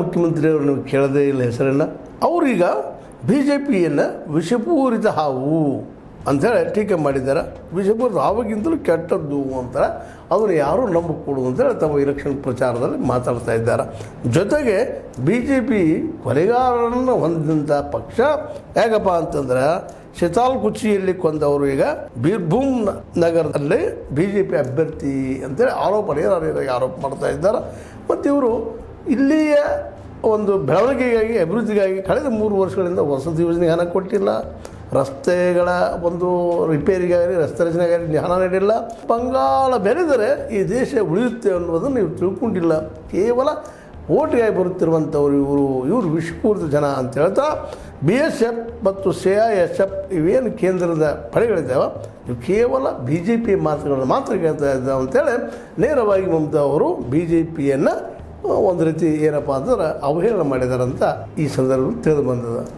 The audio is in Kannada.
ಮುಖ್ಯಮಂತ್ರಿಯವರು ನೀವು ಕೇಳದೇ ಇಲ್ಲ ಹೆಸರನ್ನು, ಅವರೀಗ ಬಿ ಜೆ ಪಿಯನ್ನು ವಿಷಪೂರಿತ ಹಾವು ಅಂಥೇಳಿ ಟೀಕೆ ಮಾಡಿದ್ದಾರೆ ವಿಷಪೂರಿತ ಹಾವಿಗಿಂತಲೂ ಕೆಟ್ಟದ್ದು ಅಂತಾರೆ. ಅವರು ಯಾರೂ ನಂಬக்கூಡುದು ಅಂತೇಳಿ ತಮ್ಮ ಇಲೆಕ್ಷನ್ ಪ್ರಚಾರದಲ್ಲಿ ಮಾತಾಡ್ತಾ ಇದ್ದಾರೆ. ಜೊತೆಗೆ ಬಿ ಜೆ ಪಿ ಕೊಲೆಗಾರರನ್ನು ಹೊಂದಿದಂಥ ಪಕ್ಷ ಹೇಗಪ್ಪ ಅಂತಂದ್ರೆ ಶಿತಾಲ್ ಕುಚಿಯಲ್ಲಿ ಕೊಂದವರು ಈಗ ಬೀರ್ಭೂಮ್ ನಗರದಲ್ಲಿ ಬಿ ಜೆ ಪಿ ಅಭ್ಯರ್ಥಿ ಅಂತೇಳಿ ಆರೋಪ ಆರೋಪ ಮಾಡ್ತಾ ಇದ್ದಾರೆ. ಮತ್ತು ಇವರು ಇಲ್ಲಿಯ ಒಂದು ಬೆಳವಣಿಗೆಗಾಗಿ, ಅಭಿವೃದ್ಧಿಗಾಗಿ ಕಳೆದ ಮೂರು ವರ್ಷಗಳಿಂದ ವಸತಿ ಯೋಜನೆಗೆ ಹಣ ಕೊಟ್ಟಿಲ್ಲ. ರಸ್ತೆಗಳ ಒಂದು ರಿಪೇರಿಗಾಗಲಿ ರಸ್ತೆ ರಚನೆಗಾಗಿ ಹಣ ನೀಡಿಲ್ಲ. ಬಂಗಾಳ ಬೆರೆದರೆ ಈ ದೇಶ ಉಳಿಯುತ್ತೆ ಅನ್ನೋದನ್ನು ನೀವು ತಿಳ್ಕೊಂಡಿಲ್ಲ. ಕೇವಲ ಓಟಿಗಾಗಿ ಬರುತ್ತಿರುವಂಥವ್ರು ಇವರು. ಇವರು ವಿಶ್ವಪೂರ್ತ ಜನ ಅಂತ ಹೇಳ್ತಾ, ಬಿ ಎಸ್ ಎಫ್ ಮತ್ತು ಸಿ ಐ ಎಸ್ ಎಫ್ ಇವೇನು ಕೇಂದ್ರದ ಪಡೆಗಳಿದ್ದಾವೆ? ಇವು ಕೇವಲ ಬಿ ಜೆ ಪಿ ಮಾತುಗಳನ್ನು ಮಾತ್ರ ಕೇಳ್ತಾ ಇದ್ದಾವೆ ಅಂತೇಳಿ ನೇರವಾಗಿ ಮಮತಾ ಅವರು ಬಿ ಜೆ ಪಿಯನ್ನು ಒಂದು ರೀತಿ ಏನಪ್ಪ ಅಂದ್ರೆ ಅವಹೇಳನ ಮಾಡಿದಾರಂತ ಈ ಸಂದರ್ಭದಲ್ಲಿ ತಿಳಿದು ಬಂದದ.